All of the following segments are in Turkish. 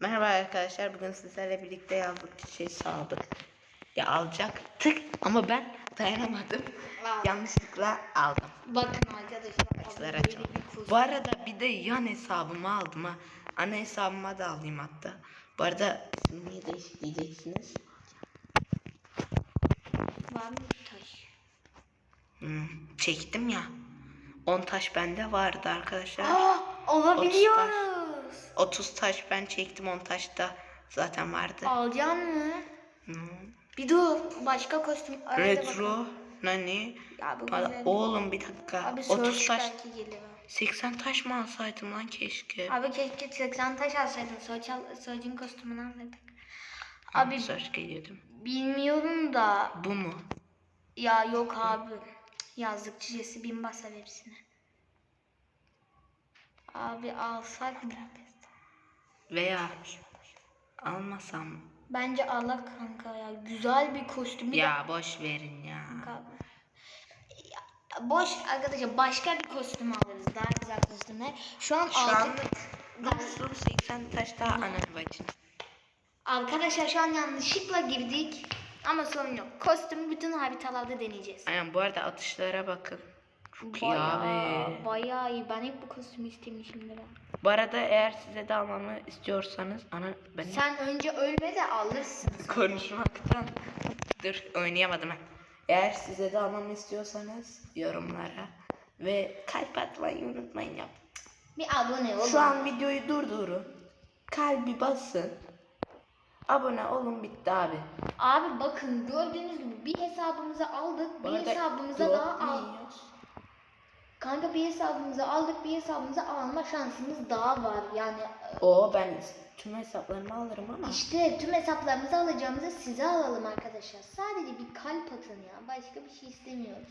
Merhaba arkadaşlar. Bugün sizlerle birlikte yazlık şey aldık. Ya alacaktık ama ben dayanamadım. Al. Yanlışlıkla aldım. Bakın arkadaşlar. Açılar açalım. Bu arada bir de yan hesabımı aldım ha. Ana hesabıma da alayım hatta. Bu arada niye değişik diyeceksiniz? Var mı taş? Hmm, çektim ya. 10 taş bende vardı arkadaşlar. Aa, olabiliyoruz. 30 taş ben çektim 10 taş da zaten vardı. Alacaksın mı? Hmm. Bir dur. Başka kostüm. arada Retro bakalım. nani? Ya güzel. oğlum bir dakika. Abi 30 search taş belki gelir. 80 taş mı alsaydım lan keşke. Abi keşke 80 taş alsaydın. Search'in kostümünü alırdık. Abi söz geliyordum. bilmiyorum da. Bu mu? Ya yok abi. Yazlıkçı Jesse bin basar hepsini. Abi alsak mı? Veya almasam? Bence ala kanka ya. Güzel bir kostüm. Ya boş verin ya. dakika. Ya, boş arkadaşlar başka bir kostüm alırız. Daha güzel kostümler. Şu an Şu aldık. an Dostum 80 taş daha ananı bacın. Arkadaşlar şu an yanlışlıkla girdik. Ama sorun yok. Kostümü bütün haritalarda deneyeceğiz. Aynen bu arada atışlara bakın. Çok iyi Bayağı, abi. bayağı iyi. Ben hep bu kostümü istemişimdir. ha. Bu arada eğer size de almamı istiyorsanız ana ben Sen önce ölme de alırsın. konuşmaktan dur oynayamadım ben. Eğer size de almamı istiyorsanız yorumlara ve kalp atmayı unutmayın yap. Bir abone olun. Şu an videoyu durdurun. Kalbi basın. Abone olun bitti abi. Abi bakın gördüğünüz gibi bir hesabımızı aldık. Bir hesabımıza daha al. Kanka bir hesabımızı aldık. Bir hesabımıza alma şansımız daha var. Yani Oo ben tüm hesaplarımı alırım ama. işte tüm hesaplarımızı alacağımızı size alalım arkadaşlar. Sadece bir kalp atın ya. Başka bir şey istemiyoruz.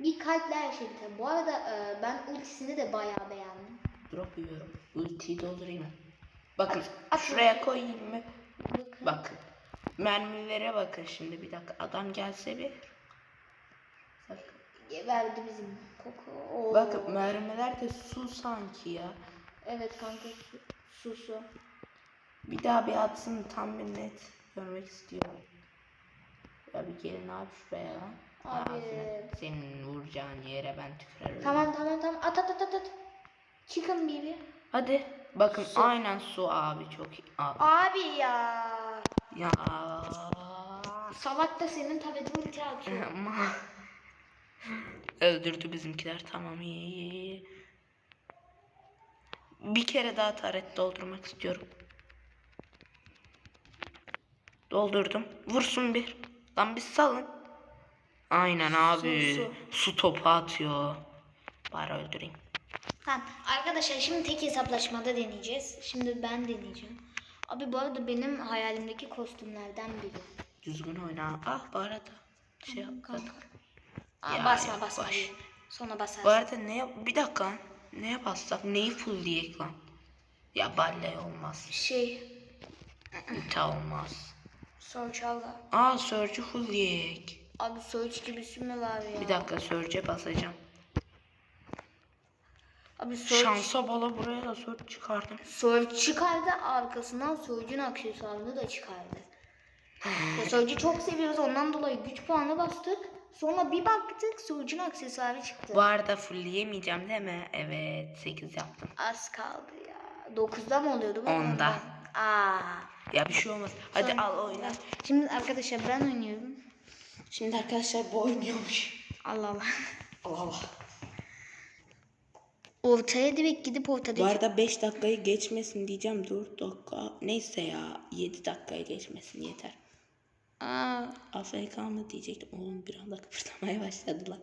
Bir kalple her şey biter. Bu arada e, ben ultisini de bayağı beğendim. Drop yiyorum. Ultiyi doldurayım? Bakın at. şuraya koyayım mı? Bakın. Bakın. Mermilere bakın şimdi bir dakika. Adam gelse bir. Geberdi bizim koku. Oo. Bakın mermiler de su sanki ya. Evet kanka su, su su. Bir daha bir atsın tam bir net görmek istiyorum. Ya bir gelin abi şuraya lan. Abi. Ağzına senin vuracağın yere ben tükürerim. Tamam tamam tamam at at at at at. Çıkın bir bir. Hadi. Bakın Su. aynen su abi çok iyi. Abi. Abi ya. Ya. Salak da senin tabetin ulti atıyor. Öldürdü bizimkiler tamam iyi iyi. Bir kere daha taret doldurmak istiyorum. Doldurdum. Vursun bir. Lan bir salın. Aynen abi. su. Su topu atıyor. Bari öldüreyim. Tamam arkadaşlar şimdi tek hesaplaşmada deneyeceğiz. Şimdi ben deneyeceğim. Abi bu arada benim hayalimdeki kostümlerden biri. Düzgün oyna. Ah bu arada. Şey yap. Kanka. Aa, Ya, basma basma. boş. diye. Sonra basarsın. Bu arada ne yap? Bir dakika. Neye bassak? Neyi full diyek lan? Ya balle olmaz. Şey. İta olmaz. Sorçalda. Aa Surge'ü full diyek. Abi Surge gibisi mi var ya? Bir dakika Surge'e basacağım. Abi Surge. Şansa bala buraya da Surge çıkardım. Surge çıkardı arkasından Surge'un aksesuarını da çıkardı. ya Surge'ü çok seviyoruz ondan dolayı güç puanı bastık. Sonra bir baktık Surge'un aksesuarı çıktı. Bu arada fullleyemeyeceğim değil mi? Evet 8 yaptım. Az kaldı ya. 9'da mı oluyordu bu? Onda. Aa. Ya bir şey olmaz. Hadi Sonra- al oyna. Şimdi arkadaşlar ben oynuyorum. Şimdi arkadaşlar bu oynuyormuş. Allah Allah. Allah Allah. Ortaya direkt gidip ortada. Bu arada 5 dakikayı geçmesin diyeceğim. 4 dakika. Neyse ya 7 dakikayı geçmesin yeter. Aa. AFK mı diyecektim. Oğlum bir anda kıpırdamaya başladılar.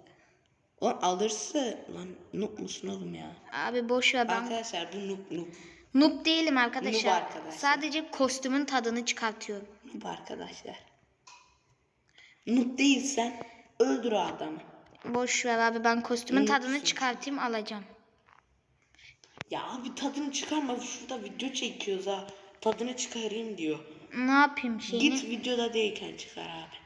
Oğlum alırsa lan noob musun oğlum ya? Abi boş ver ben. Arkadaşlar bu noob noob. Noob değilim arkadaşlar. Noob arkadaşlar. Sadece kostümün tadını çıkartıyorum. Noob arkadaşlar. Noob değilsen öldür o adamı. Boş ver abi ben kostümün tadını Noobsun. çıkartayım alacağım. Ya abi tadını çıkarma. Şurada video çekiyoruz ha. Tadını çıkarayım diyor ne yapayım şeyini? Git videoda değilken çıkar abi.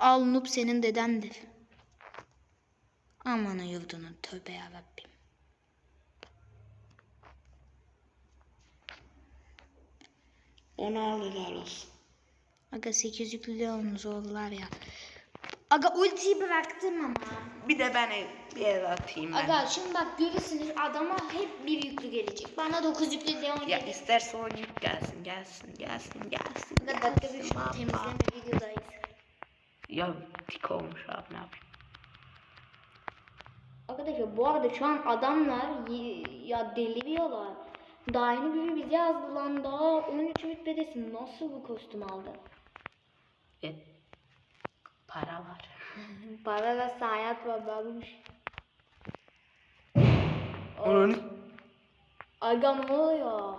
Al Nup senin dedendir. Aman ayıldığını tövbe yarabbim. Onu al helal olsun. Aga 8 yüklü onu zorlar ya. Aga ultiyi bıraktım ama. Bir de ben bir el atayım ben. Aga şimdi bak görürsünüz adama hep bir yüklü gelecek. Bana 9 yüklü Leon Ya gelecek. isterse on yük gelsin gelsin gelsin gelsin. Aga dakika bir şunu baba. temizleme videodayız. Ya tik olmuş abi ne yapayım. Arkadaşlar bu arada şu an adamlar y- ya deliriyorlar. Daha yeni biri bize yazdı lan daha 13 rütbedesin nasıl bu kostüm aldın? E, para var. Para ve sayat var babuş. Onun Aga ne oluyor?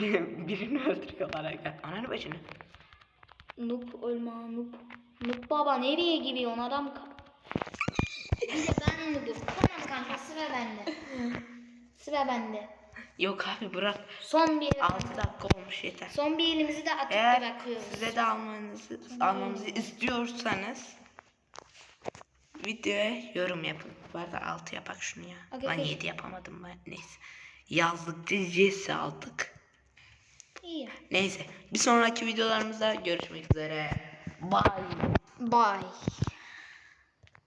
birini öldürüyorlar aga. Ananı bacını. Nup ölme nup. Nup baba nereye giriyorsun adam? Bir de ben noobum. Tamam kanka sıra bende. Sıra bende. Yok abi bırak. Son bir 6 dakika olmuş yeter. son bir elimizi de atıp Eğer bırakıyoruz. size de almanızı, almamızı istiyorsanız videoya yorum yapın. Bu arada 6 yapak şunu ya. Aga, Lan 7 yapamadım ben. Neyse. Yazlık diyeceğiz aldık. İyi. Neyse. Bir sonraki videolarımızda görüşmek üzere. Bye. Bye.